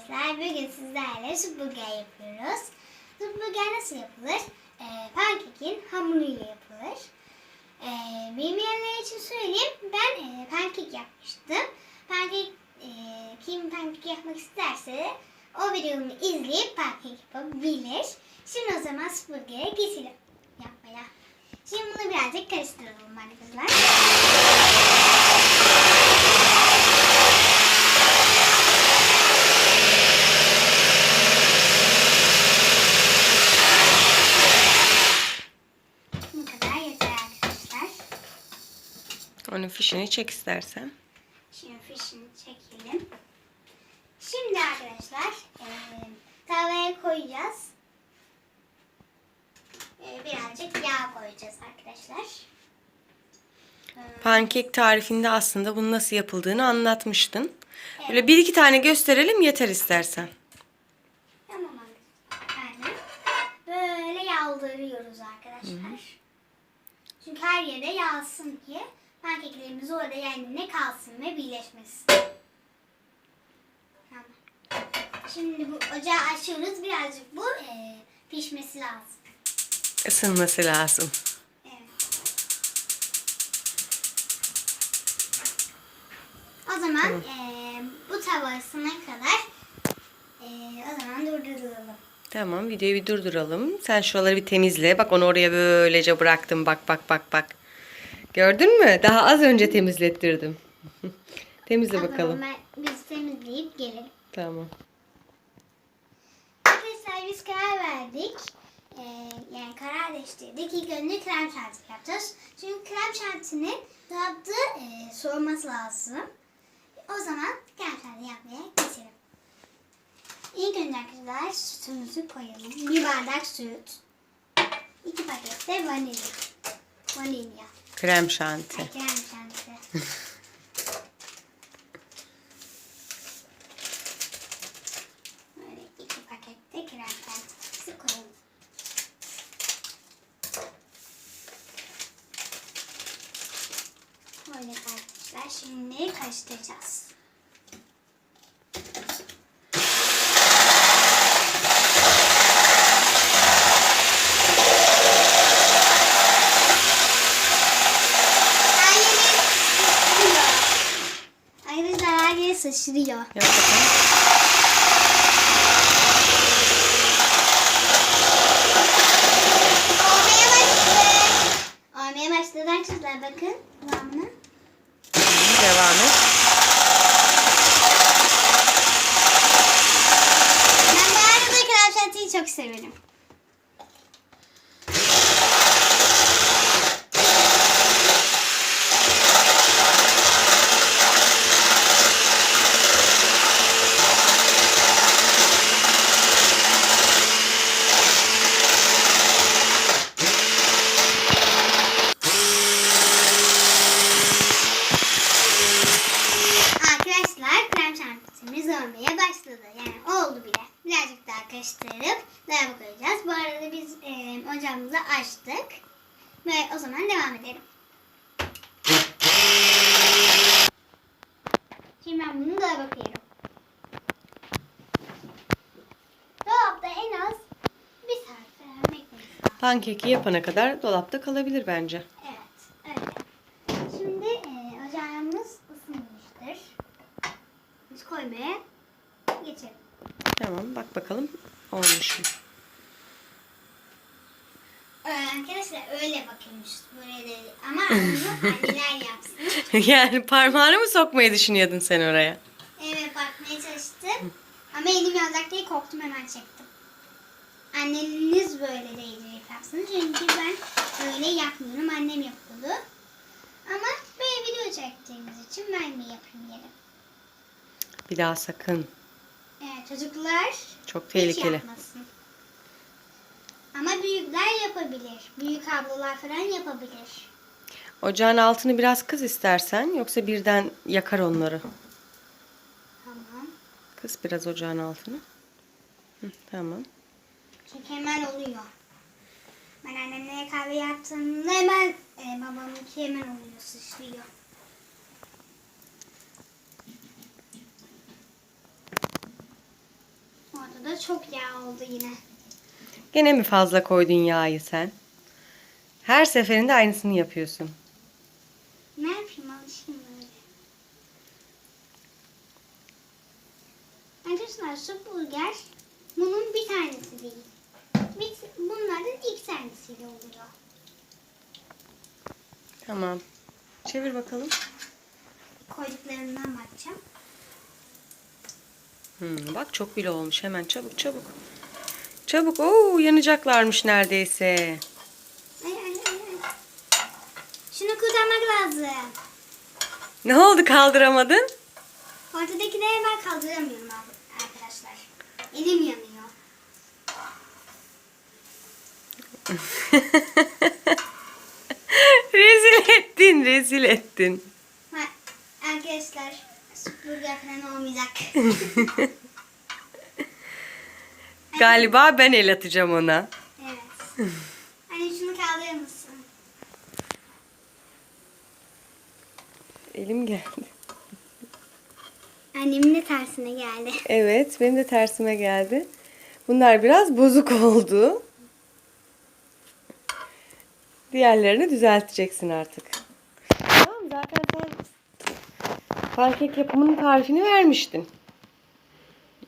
arkadaşlar. Bugün sizlerle süpürge yapıyoruz. Süpürge nasıl yapılır? Ee, pankekin hamuruyla yapılır. Ee, bilmeyenler için söyleyeyim. Ben e, pankek yapmıştım. Pankek e, kim pankek yapmak isterse o videomu izleyip pankek yapabilir. Şimdi o zaman süpürgeye geçelim yapmaya. Şimdi bunu birazcık karıştıralım arkadaşlar. Bu kadar yeter arkadaşlar. Onun fişini çek istersen. Şimdi fişini çekelim. Şimdi arkadaşlar eee tavaya koyacağız. Eee, birazcık yağ koyacağız arkadaşlar. Pankek tarifinde aslında bunun nasıl yapıldığını anlatmıştın. Böyle bir iki tane gösterelim yeter istersen. Tamam arkadaşlar. Böyle yağdırıyoruz arkadaşlar. Çünkü her yere yağsın ki pankeklerimiz orada yerine kalsın ve birleşmesin. Tamam. Şimdi bu ocağı açıyoruz. Birazcık bu eee, pişmesi lazım. Isınması lazım. Evet. O zaman eee, bu tava ısınana kadar eee, o zaman durduralım. Tamam videoyu bir durduralım. Sen şuraları bir temizle. Bak onu oraya böylece bıraktım. Bak bak bak bak. Gördün mü? Daha az önce temizlettirdim. Temizle bakalım. ben, biz temizleyip gelelim. Tamam. Arkadaşlar biz karar verdik. Ee, yani karar değiştirdik. İlk önce krem şanti yapacağız. Çünkü krem şantinin tadı e, soğuması lazım. O zaman krem şanti yapmaya geçelim. İlk önce arkadaşlar sütümüzü koyalım. Bir bardak süt. İki paket de vanilya. Vanilya. Krem şanti. Krem şanti. Böyle iki pakette krem şantisi koyalım. Böyle arkadaşlar şimdi karıştıracağız. Arkadaşlar sıçrıyor. Yap bakalım. Olmaya başladı. Olmaya başladı arkadaşlar bakın. Devamını. Devam et. Ben bu arada krem şantiyi çok severim. Arkadaşlar krem şantimiz olmaya başladı. Yani oldu bile. Birazcık daha dolaba koyacağız. Bu arada biz e, ocağımızı açtık. Ve o zaman devam edelim. Şimdi ben bunu dolaba koyuyorum. Dolapta en az bir saat falan beklememiz lazım. Pankeki yapana kadar dolapta kalabilir bence. Evet, öyle. Şimdi e, ocağımız ısınmıştır. Biz koymaya geçelim. Tamam bak bakalım mu? Ee, arkadaşlar öyle bakılmış böyle değil. Ama bunu anneler yapsın. yani parmağını mı sokmayı düşünüyordun sen oraya? Evet bakmaya çalıştım. Ama elim yanacak diye korktum hemen çektim. Anneniz böyle değil yapsın. Çünkü ben öyle yapmıyorum. Annem yapıyordu. Ama böyle video çektiğimiz için ben mi yapayım dedim. Bir daha sakın. Evet çocuklar Çok tehlikeli. yapmasın. Ama büyükler yapabilir. Büyük ablalar falan yapabilir. Ocağın altını biraz kız istersen yoksa birden yakar onları. Tamam. Kız biraz ocağın altını. Hı, tamam. Çünkü hemen oluyor. Ben annemle kahve yaptığımda hemen e, babamınki hemen oluyor, sıçrıyor. Bu da çok yağ oldu yine. Gene mi fazla koydun yağı sen? Her seferinde aynısını yapıyorsun. Ne yapayım alışayım böyle. Arkadaşlar su burger bunun bir tanesi değil. Bir, bunların iki tanesiyle oluyor. Tamam. Çevir bakalım. Koyduklarından bakacağım. Hmm, bak çok bile olmuş. Hemen çabuk çabuk. Çabuk. Oo yanacaklarmış neredeyse. Ay ay ay. Şunu kurtarmak lazım. Ne oldu kaldıramadın? Ortadakileri ben kaldıramıyorum arkadaşlar. Elim yanıyor. rezil ettin, rezil ettin. Arkadaşlar süpürge falan olmayacak. Galiba ben el atacağım ona. evet. Hani şunu kaldırır mısın? Elim geldi. Annemin de tersine geldi. Evet, benim de tersime geldi. Bunlar biraz bozuk oldu. Diğerlerini düzelteceksin artık. Tamam, zaten sen pankek yapımının tarifini vermiştin.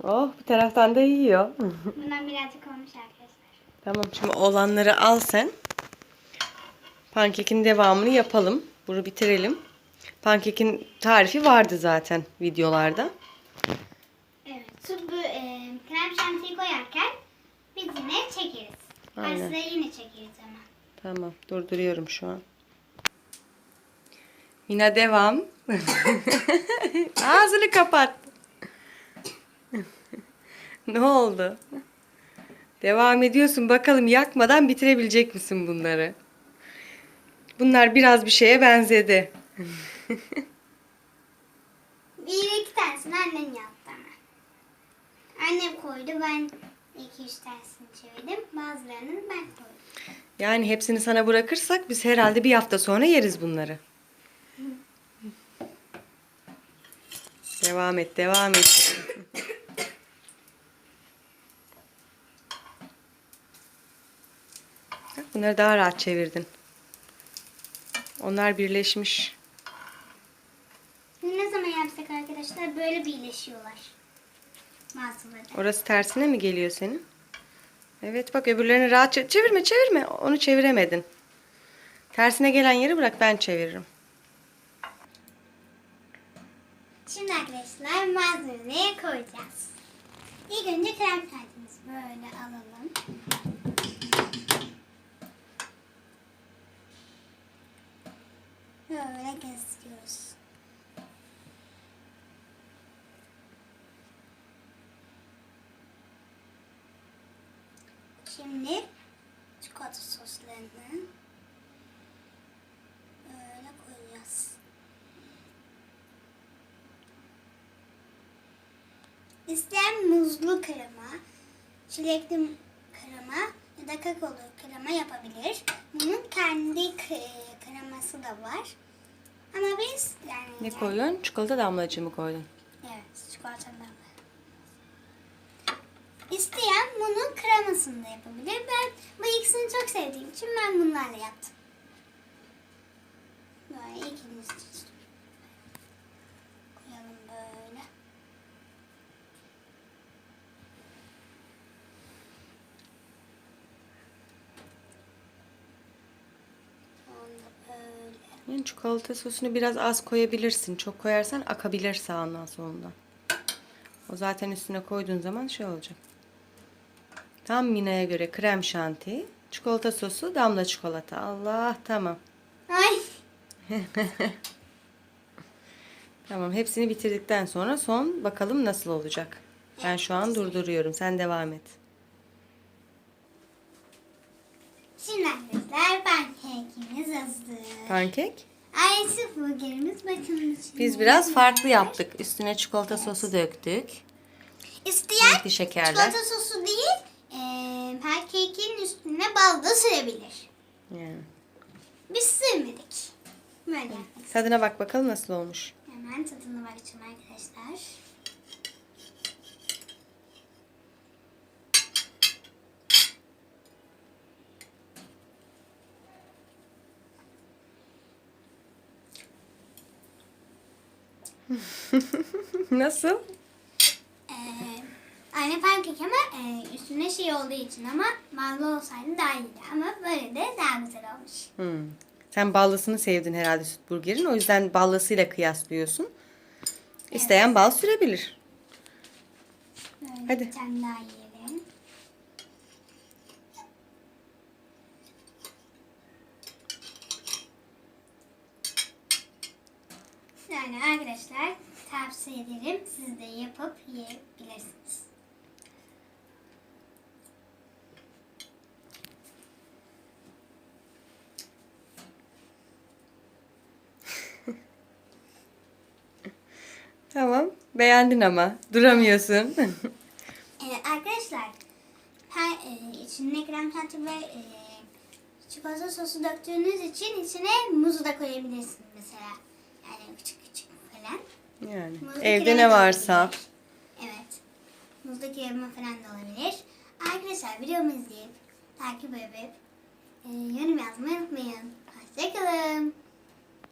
Oh, bir taraftan da yiyor. Bundan birazcık olmuş arkadaşlar. Tamam, şimdi olanları al sen. Pankekin devamını yapalım. Bunu bitirelim. Pankekin tarifi vardı zaten videolarda. Evet. Bu e, krem şantiyi koyarken biz yine çekeriz. Ben Aynen. size yine çekeriz hemen. Tamam, durduruyorum şu an. Mina devam. Ağzını kapat. ne oldu? Devam ediyorsun. Bakalım yakmadan bitirebilecek misin bunları? Bunlar biraz bir şeye benzedi. Bir iki tanesini annem yaptı ama. Annem koydu ben iki üç tanesini çevirdim. Bazılarını ben koydum. Yani hepsini sana bırakırsak biz herhalde bir hafta sonra yeriz bunları. Devam et, devam et. Bunları daha rahat çevirdin. Onlar birleşmiş. Ne zaman yapsak arkadaşlar böyle birleşiyorlar. Bazıları. Orası tersine mi geliyor senin? Evet bak öbürlerini rahat çe- çevirme çevirme. Onu çeviremedin. Tersine gelen yeri bırak ben çeviririm. Şimdi arkadaşlar malzemeleri koyacağız. İlk önce krem şantimizi böyle alalım. Böyle gezdiriyoruz. Şimdi çikolata soslarını böyle koyacağız. İsteyen muzlu krema, çilekli krema ya da kakaolu krema yapabilir. Bunun kendi kreması da var. Ama biz yani... Ne koyuyorsun? Çikolata damlacığı mı koydun? Evet, çikolatadan var. İsteyen bunun kremasını da yapabilir. Ben bu ikisini çok sevdiğim için ben bunlarla yaptım. Böyle ikimiz için. Koyalım böyle. Onu böyle. Yani çikolata sosunu biraz az koyabilirsin. Çok koyarsan akabilir sağından solundan. O zaten üstüne koyduğun zaman şey olacak. Tam Mina'ya göre krem şanti, çikolata sosu, damla çikolata. Allah tamam. Ay. Tamam hepsini bitirdikten sonra son bakalım nasıl olacak. Ben şu an durduruyorum. Sen devam et. Şimdi arkadaşlar pankekimiz hazır. Pankek. Ay burgerimiz bakın. Biz biraz farklı yaptık. Üstüne çikolata sosu döktük. İsteyen Renkli şekerler. çikolata sosu değil, eee pankekin üstüne bal da sürebilir. Yani. Biz sürmedik. Böyle yaptık. Tadına bak bakalım nasıl olmuş. Hemen tadına bakacağım arkadaşlar. Nasıl? Ee, aynı pankek ama e, üstüne şey olduğu için ama ballı olsaydı daha iyiydi. Ama böyle de daha güzel olmuş. Hmm. Sen ballısını sevdin herhalde süt burgerin. O yüzden ballısıyla kıyaslıyorsun. İsteyen bal sürebilir. Böyle Hadi. bir tane daha yiyelim. Yani arkadaşlar tavsiye ederim. Siz de yapıp yiyebilirsiniz. Tamam. Beğendin ama. Duramıyorsun. Ee, arkadaşlar her, e, içine krem şanti ve e, çikolata sosu döktüğünüz için içine muzu da koyabilirsiniz mesela. Yani küçük falan. yani Muzlu evde ne varsa. olabilir. Evet. Muzlu krema falan da olabilir. Arkadaşlar videomu izleyip takip edip e, yorum yazmayı unutmayın. Hoşçakalın.